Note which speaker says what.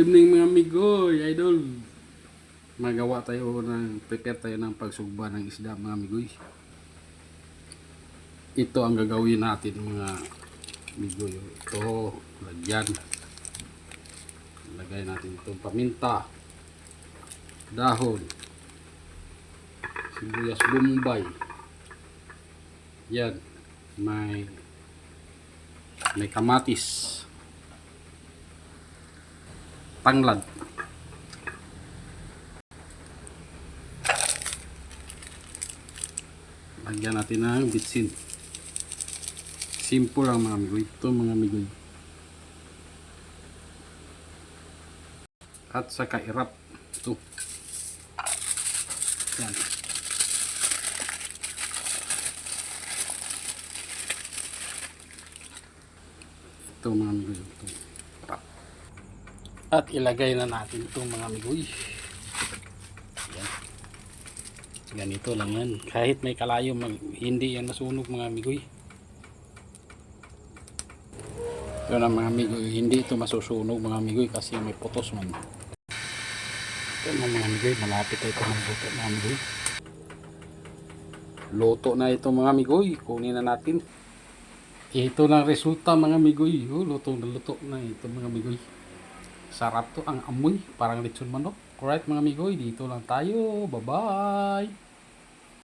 Speaker 1: Evening mga amigoy, idol. Magawa tayo ng, prepare tayo ng pagsugba ng isda mga amigoy. Ito ang gagawin natin mga amigoy. Ito, lagyan. Lagay natin itong paminta, dahon, sibuyas bombay. Yan, may may kamatis tanglad. Lagyan natin ng bitsin. Simple lang mga amigoy. Ito mga amigoy. At sa kairap. Ito. Yan. Ito mga amigoy. Ito. At ilagay na natin itong mga amigoy. Yan. Ganito lang yan. Kahit may kalayo, hindi yan masunog mga amigoy. Ito na mga amigoy. Hindi ito masusunog mga amigoy kasi may putos man. Ito na mga amigoy. Malapit ito ng luto mga amigoy. Luto na ito mga amigoy. Kunin na natin. Ito na resulta mga amigoy. Oh, luto na luto na ito mga amigoy. Sarap to ang amoy. Parang lechon manok. Alright mga amigoy, dito lang tayo. Bye-bye.